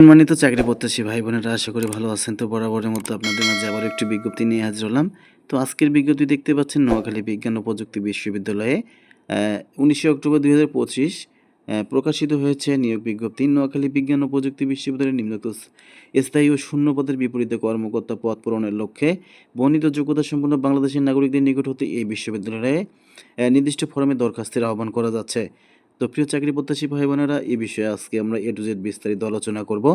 সম্মানিত চাকরি প্রত্যাশী ভাই বোনেরা, আশা করি ভালো আছেন। তো বরাবরের মতো আপনাদের মাঝে আবার একটি বিজ্ঞপ্তি নিয়ে হাজির হলাম। তো আজকের বিজ্ঞপ্তি দেখতে পাচ্ছেন নোয়াখালী বিজ্ঞান ও প্রযুক্তি বিশ্ববিদ্যালয়ে উনিশে অক্টোবর দুই হাজার পঁচিশ প্রকাশিত হয়েছে নিয়োগ বিজ্ঞপ্তি। নোয়াখালী বিজ্ঞান ও প্রযুক্তি বিশ্ববিদ্যালয়ের নিম্নোক্ত স্থায়ী ও শূন্য পদের বিপরীতে কর্মকর্তা পদ পূরণের লক্ষ্যে বর্ণিত যোগ্যতা সম্পন্ন বাংলাদেশের নাগরিকদের নিকট হতে এই বিশ্ববিদ্যালয়ে নির্দিষ্ট ফরমে দরখাস্তের আহ্বান করা যাচ্ছে। তো প্রিয় চাকরি প্রত্যাশী ভাই বোনেরা এই বিষয়ে আজকে আমরা এ টু জেড বিস্তারিত আলোচনা করব।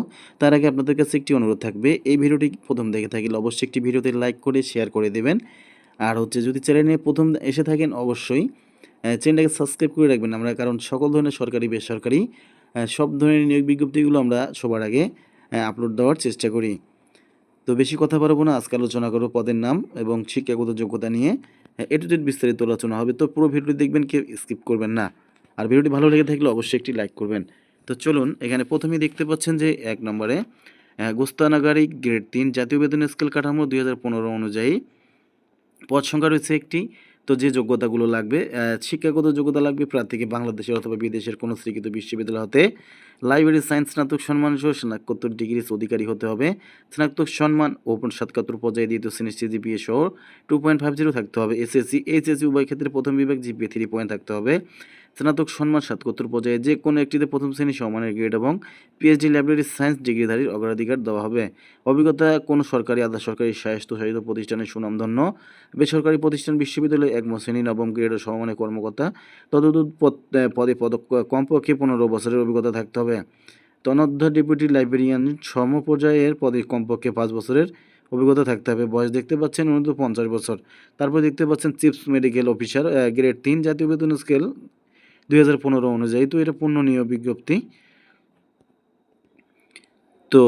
তার আগে আপনাদের কাছে একটি অনুরোধ থাকবে, এই ভিডিওটি প্রথম দেখে থাকলে অবশ্যই একটি ভিডিওতে লাইক করে, শেয়ার করে দেবেন। আর হচ্ছে যদি চ্যানেলে প্রথম এসে থাকেন, অবশ্যই চ্যানেলটাকে সাবস্ক্রাইব করে রাখবেন আমরা, কারণ সকল ধরনের সরকারি, বেসরকারি সব ধরনের নিয়োগ বিজ্ঞপ্তিগুলো আমরা সবার আগে আপলোড দেওয়ার চেষ্টা করি। তো বেশি কথা পারব না, আজকে আলোচনা করব পদের নাম এবং শিক্ষাগত যোগ্যতা নিয়ে, এ টু জেড বিস্তারিত আলোচনা হবে, তো পুরো ভিডিওটি দেখবেন, কেউ স্কিপ করবেন না। আর ভিডিওটি ভালো লেগে থাকলে অবশ্যই একটি লাইক করবেন। তো চলুন, এখানে প্রথমেই দেখতে পাচ্ছেন যে এক নম্বরে গোস্তানাগারি গ্রেড তিন জাতীয় বেতন স্কেল কাঠামো দুই হাজার পনেরো অনুযায়ী পদ সংখ্যা রয়েছে একটি। তো যে যোগ্যতাগুলো লাগবে শিক্ষাগত যোগ্যতা লাগবে প্রার্থীকে বাংলাদেশের অথবা বিদেশের কোনো স্বীকৃত বিশ্ববিদ্যালয় হতে। লাইব্রেরি সায়েন্স, স্নাতক সম্মান সহ স্নাতকোত্তর ডিগ্রি অধিকারী হতে হবে। স্নাতক সম্মান ও সাতকাত্তর পর্যায়ে দ্বিতীয় শ্রেণির জিপিএ সহ টু পয়েন্ট ফাইভ জিরো থাকতে হবে। এসএসসি এইচএসসি উভয় ক্ষেত্রে প্রথম বিভাগ জিপিএ থ্রি পয়েন্ট থাকতে হবে। স্নাতক সম্মান সাতকোত্তর পর্যায়ে যে কোনো একটিতে প্রথম শ্রেণি সম্মানের গ্রেড এবং পিএইচডি লাইব্রেরি সায়েন্স ডিগ্রিধারীর অগ্রাধিকার দেওয়া হবে। অভিজ্ঞতা, কোনো সরকারি, আধা সরকারি স্বায়ত্তশাসিত প্রতিষ্ঠানের সুনামধন্য, বেসরকারি প্রতিষ্ঠান, বিশ্ববিদ্যালয়ে একম শ্রেণি নবম গ্রেড ও সমমানের কর্মকর্তা তদুদ পদে পদক কমপক্ষে পনেরো বছরের অভিজ্ঞতা থাকতে হবে। তনধ্য ডেপুটি লাইব্রেরিয়ান সম পর্যায়ের পদে কমপক্ষে পাঁচ বছরের অভিজ্ঞতা থাকতে হবে। বয়স দেখতে পাচ্ছেন অনূর্ধ্ব পঞ্চাশ বছর। তারপর দেখতে পাচ্ছেন চিপস মেডিকেল অফিসার গ্রেড তিন জাতীয় বেতন স্কেল দুই হাজার পনেরো অনুযায়ী তো এটা পূর্ণ নিয়োগ বিজ্ঞপ্তি। তো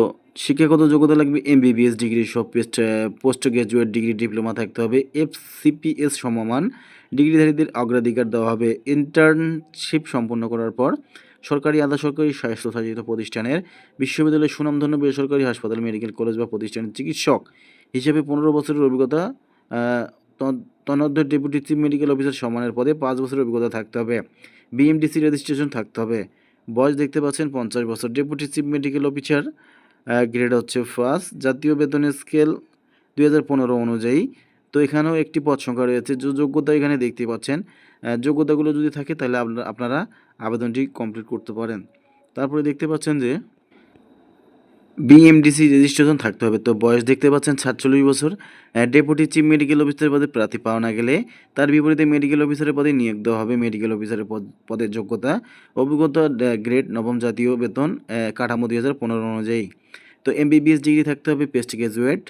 শিক্ষাগত যোগ্যতা লাগবে এমবিবিএস ডিগ্রি, সব post post graduate degree diploma থাকতে হবে। এফসিপিএস সমমান, ডিগ্রিধারীদের অগ্রাধিকার দেওয়া হবে ইন্টার্নশিপ সম্পন্ন করার পর। সরকারি, আধা সরকারি স্বায়ত্তশাসিত প্রতিষ্ঠানের, বিশ্ববিদ্যালয়ের সুনামধন্য বেসরকারি হাসপাতাল মেডিকেল কলেজ বা প্রতিষ্ঠানের চিকিৎসক হিসেবে পনেরো বছরের অভিজ্ঞতা তন্মধ্যে ডেপুটি চিফ মেডিকেল অফিসার সম্মানের পদে পাঁচ বছরের অভিজ্ঞতা থাকতে হবে। বিএমডিসি রেজিস্ট্রেশন থাকতে হবে। বয়স দেখতে পাচ্ছেন পঞ্চাশ বছর। Deputy chief medical officer grade হচ্ছে ফার্স্ট জাতীয় বেতনের স্কেল দুই হাজার পনেরো অনুযায়ী। তো এখানেও একটি পদ সংখ্যা রয়েছে। যে, যোগ্যতা এখানে দেখতে পাচ্ছেন। যোগ্যতাগুলো যদি থাকে তাহলে আপনারা আবেদনটি কমপ্লিট করতে পারেন। তারপরে দেখতে পাচ্ছেন যে বিএমডিসি রেজিস্ট্রেশন থাকতে হবে। তো বয়স দেখতে পাচ্ছেন সাতচল্লিশ বছর। ডেপুটি চিফ মেডিকেল অফিসারের পদে প্রার্থী পাওয়া না গেলে তার বিপরীতে মেডিকেল অফিসারের পদে নিয়োগ দেওয়া হবে মেডিকেল অফিসারের পদ, পদের যোগ্যতা। অভিজ্ঞতা গ্রেড নবম জাতীয় বেতন কাঠামো দুই হাজার পনেরো অনুযায়ী। তো এমবিবিএস ডিগ্রি থাকতে হবে পেস্ট গ্রাজুয়েট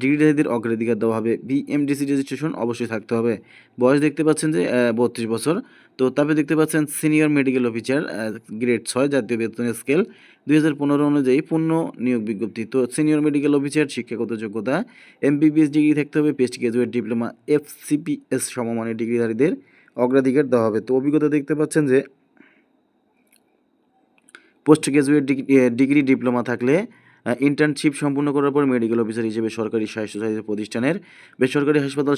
ডিগ্রিধারীদের অগ্রাধিকার দেওয়া হবে। বিএমডিসি রেজিস্ট্রেশন অবশ্যই থাকতে হবে। বয়স দেখতে পাচ্ছেন যে বত্রিশ বছর। তো তারপরে দেখতে পাচ্ছেন সিনিয়র মেডিকেল অফিসার গ্রেড ছয় জাতীয় বেতন স্কেল দুই হাজার পনেরো অনুযায়ী পূর্ণ নিয়োগ বিজ্ঞপ্তি। তো সিনিয়র মেডিকেল অফিসার শিক্ষাগত যোগ্যতা এমবিবিএস ডিগ্রি থাকতে হবে পেস্ট গ্রাজুয়েট ডিপ্লোমা এফসিপিএস সমমানের ডিগ্রিধারীদের অগ্রাধিকার দেওয়া হবে। তো অভিজ্ঞতা দেখতে পাচ্ছেন যে পোস্ট গ্রাজুয়েট ডিগ্রি ডিপ্লোমা থাকলে ইন্টার্নশিপ সম্পূর্ণ করার পর মেডিকেল অফিসার হিসেবে সরকারি স্বাস্থ্যসাহিত্য প্রতিষ্ঠানের বেসরকারি হাসপাতাল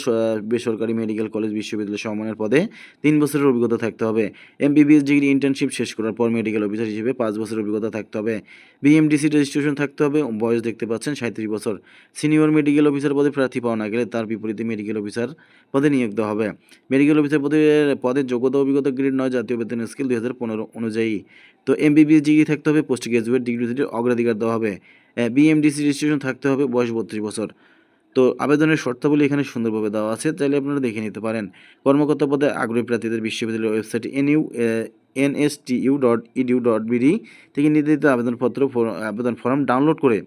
বেসরকারি মেডিকেল কলেজ বিশ্ববিদ্যালয় সমমানের পদে তিন বছরের অভিজ্ঞতা থাকতে হবে। এমবিবিএস ডিগ্রি ইন্টার্নশিপ শেষ করার পর মেডিকেল অফিসার হিসেবে পাঁচ বছরের অভিজ্ঞতা থাকতে হবে। বিএমডিসি রেজিস্ট্রেশন থাকতে হবে। বয়স দেখতে পাচ্ছেন সাঁত্রিশ বছর। সিনিয়র মেডিকেল অফিসার পদে প্রার্থী পাওয়া না গেলে তার বিপরীতে মেডিকেল অফিসার পদে নিয়োগ দেওয়া হবে। মেডিকেল অফিসার পদে পদের যোগ্যতা, অভিজ্ঞতা গ্রেড নয় জাতীয় বেতন স্কেল দুই হাজার পনেরো অনুযায়ী। তো এমবিবিএস ডিগ্রি থাকতে হবে। পোস্ট গ্রাজুয়েট ডিগ্রি অগ্রাধিকার দেওয়া হবে। বিএমডিসি রেজিস্ট্রেশন থাকতে হবে, বয়স বত্রিশ বছর। তো আবেদনের শর্তাবলী এখানে সুন্দরভাবে দেওয়া আছে, চাইলে আপনারা দেখে নিতে পারেন। কর্মকর্তা পদে আগ্রহী প্রার্থীদের বিশ্ববিদ্যালয়ের website NU NSTU dot edu dot BD থেকে নির্ধারিত আবেদনপত্র আবেদন ফর্ম ডাউনলোড করে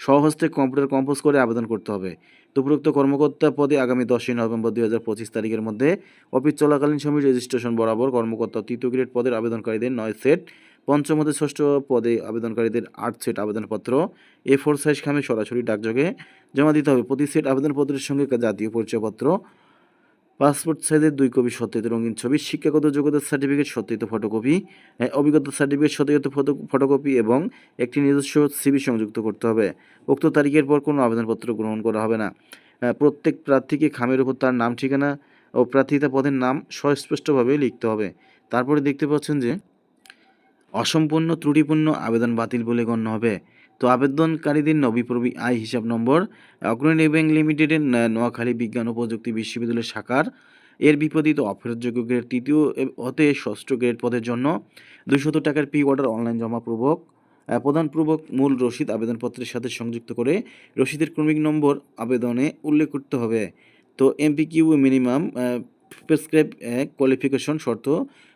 সহস্তে কম্পিউটার কম্পোজ করে আবেদন করতে হবে। তো উপরোক্ত কর্মকর্তা পদে আগামী দশই নভেম্বর দুই হাজার পঁচিশ তারিখের মধ্যে অফিস চলাকালীন সময় রেজিস্ট্রেশন বরাবর কর্মকর্তা তৃতীয় গ্রেড পদের আবেদনকারীদের নয় সেট পঞ্চম হতে ষষ্ঠ পদে আবেদনকারীদের আট সেট আবেদনপত্র, এ ফোর সাইজ খামে সরাসরি ডাকযোগে জমা দিতে হবে। প্রতি সেট আবেদনপত্রের সঙ্গে জাতীয় পরিচয়পত্র, পাসপোর্ট সাইজের দুই কপি সত্যায়িত রঙিন ছবি, শিক্ষাগত যোগ্যতার সার্টিফিকেট, সত্যায়িত ফটোকপি অভিজ্ঞতা সার্টিফিকেট, সত্যায়িত ফটো, ফটোকপি এবং একটি নিজস্ব সিবি সংযুক্ত করতে হবে। উক্ত তারিখের পর কোনো আবেদনপত্র গ্রহণ করা হবে না। প্রত্যেক প্রার্থীকে খামের উপর তার নাম ঠিকানা ও প্রার্থিতা পদের নাম সুস্পষ্টভাবে লিখতে হবে। তারপরে দেখতে পাচ্ছেন যে অসম্পূর্ণ ত্রুটিপূর্ণ আবেদন বাতিল বলে গণ্য হবে। তো আবেদনকারীদের নবীপ্রবী আয় হিসাব নম্বর, অগ্রণী ব্যাংক লিমিটেডের নোয়াখালী বিজ্ঞান ও প্রযুক্তি বিশ্ববিদ্যালয় শাখার। এর বিপরীত অফেরতযোগ্য গ্রেড তৃতীয় হতে ষষ্ঠ গ্রেড পদের জন্য দুশত টাকার পি অর্ডার অনলাইন জমাপূর্বক প্রদানপূর্বক মূল রসিদ আবেদনপত্রের সাথে সংযুক্ত করে রসিদের ক্রমিক নম্বর আবেদনে উল্লেখ করতে হবে। তো M P Q minimum prescribe qualification শর্ত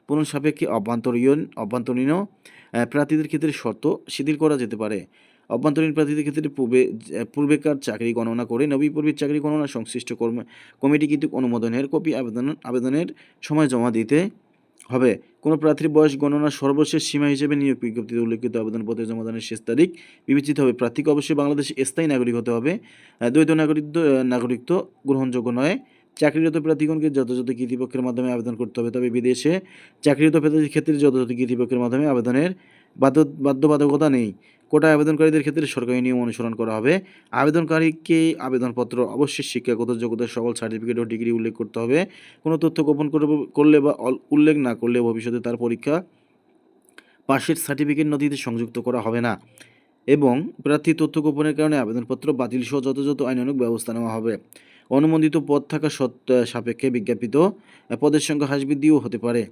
পূরণ সাপেক্ষে অভ্যন্তরীণ অভ্যন্তরীণ প্রার্থীদের ক্ষেত্রে শর্ত শিথিল করা যেতে পারে। অভ্যন্তরীণ প্রার্থীদের ক্ষেত্রে পূর্বে পূর্বেকার চাকরি গণনা করে নবীপূর্বের চাকরি গণনা সংশ্লিষ্ট কর্ম, কমিটি কর্তৃক অনুমোদনের কপি আবেদন, আবেদনের সময় জমা দিতে হবে। কোনো প্রার্থীর বয়স গণনার সর্বশেষ সীমা হিসেবে নিয়োগ বিজ্ঞপ্তিতে উল্লেখিত আবেদনপত্র জমাদানের শেষ তারিখ বিবেচিত হবে। প্রার্থীকে অবশ্যই বাংলাদেশে স্থায়ী নাগরিক হতে হবে। দ্বৈত নাগরিক নাগরিকত্ব গ্রহণযোগ্য নয়। চাকরিরত প্রার্থীগণকে যথাযথ কর্তৃপক্ষের মাধ্যমে আবেদন করতে হবে। তবে বিদেশে চাকরিরত প্রার্থীর ক্ষেত্রে যথাযথ কর্তৃপক্ষের মাধ্যমে আবেদনের বাধ্য, বাধ্যবাধকতা নেই। কোটা আবেদনকারীদের ক্ষেত্রে সরকারি নিয়ম অনুসরণ করা হবে। আবেদনকারীকে আবেদনপত্র, অবশ্যই শিক্ষাগত যোগ্যতার সকল সার্টিফিকেট ও ডিগ্রি উল্লেখ করতে হবে। কোনো তথ্য গোপন করলে বা উল্লেখ না করলে ভবিষ্যতে তার পরীক্ষা পাশের সার্টিফিকেট নথিতে সংযুক্ত করা হবে না। এবং প্রার্থী তথ্য গোপনের কারণে আবেদনপত্র বাতিল সহ যথাযথ আইনানুগ ব্যবস্থা নেওয়া হবে। অনুমোদিত পদ থাকা সত্ত্বে সাপেক্ষে বিজ্ঞাপিত পদের সংখ্যা হ্রাস বৃদ্ধিও হতে পারে।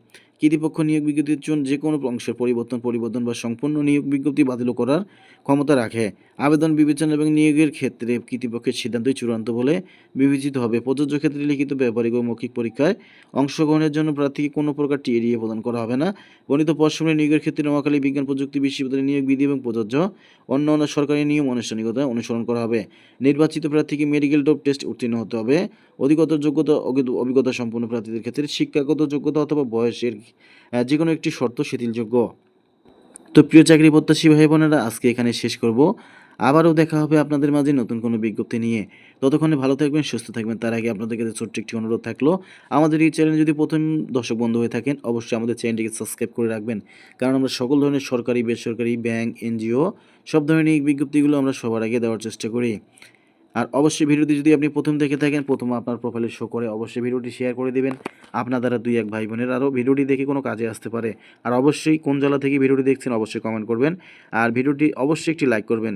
কর্তৃপক্ষ নিয়োগ বিজ্ঞপ্তির জন্য যে কোনো অংশের পরিবর্তন পরিবর্তন বা সম্পূর্ণ নিয়োগ বিজ্ঞপ্তি বাতিল করার ক্ষমতা রাখে। আবেদন বিবেচনা এবং নিয়োগের ক্ষেত্রে কর্তৃপক্ষের সিদ্ধান্তই চূড়ান্ত বলে বিবেচিত হবে। প্রযোজ্য ক্ষেত্রে লিখিত ব্যবহারিক ও মৌখিক পরীক্ষায় অংশগ্রহণের জন্য প্রার্থীকে কোনো প্রকার টিএডিএ প্রদান করা হবে না। গণিত পশ্চিমের নিয়োগের ক্ষেত্রে নোয়াখালী বিজ্ঞান প্রযুক্তি বিশ্ববিদ্যালয়ের নিয়োগ বিধি এবং প্রযোজ্য অন্য অন্য সরকারি নিয়ম আনুষ্ঠানিকতা অনুসরণ করা হবে। নির্বাচিত প্রার্থীকে মেডিকেল ডোপ টেস্ট উত্তীর্ণ হতে হবে। অধিকতর যোগ্যতা অভিজ্ঞতা সম্পন্ন প্রার্থীদের ক্ষেত্রে শিক্ষাগত যোগ্যতা অথবা বয়সের যে কোনো একটি শর্ত শিথিলযোগ্য। তো প্রিয় চাকরি প্রত্যাশী ভাই বোনেরা, আজকে এখানে শেষ করব। আবারও দেখা হবে আপনাদের মাঝে নতুন কোনো বিজ্ঞপ্তি নিয়ে। ততক্ষণে ভালো থাকবেন, সুস্থ থাকবেন। তার আগে আপনাদের কাছে ছোট্ট একটি অনুরোধ থাকল, আমাদের এই চ্যানেল যদি প্রথম দর্শক বন্ধু হয়ে থাকেন, অবশ্যই আমাদের চ্যানেলটিকে সাবস্ক্রাইব করে রাখবেন। কারণ আমরা সকল ধরনের সরকারি, বেসরকারি, ব্যাংক, এনজিও, সব ধরনের বিজ্ঞপ্তিগুলো আমরা সবার আগে দেওয়ার চেষ্টা করি। আর অবশ্যই ভিডিওটি যদি আপনি প্রথম দেখে থাকেন, প্রথম আপনার প্রোফাইলে শো করে অবশ্যই ভিডিওটি শেয়ার করে দেবেন। আপনার দ্বারা দুই, এক ভাই বোনের আরও ভিডিওটি দেখে কোনো কাজে আসতে পারে। আর অবশ্যই কোন জেলা থেকে ভিডিওটি দেখছেন অবশ্যই কমেন্ট করবেন। আর ভিডিওটি অবশ্যই একটি লাইক করবেন।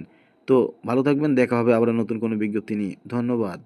তো ভালো থাকবেন, দেখা হবে আবার নতুন কোনো বিজ্ঞপ্তি নিয়ে। ধন্যবাদ।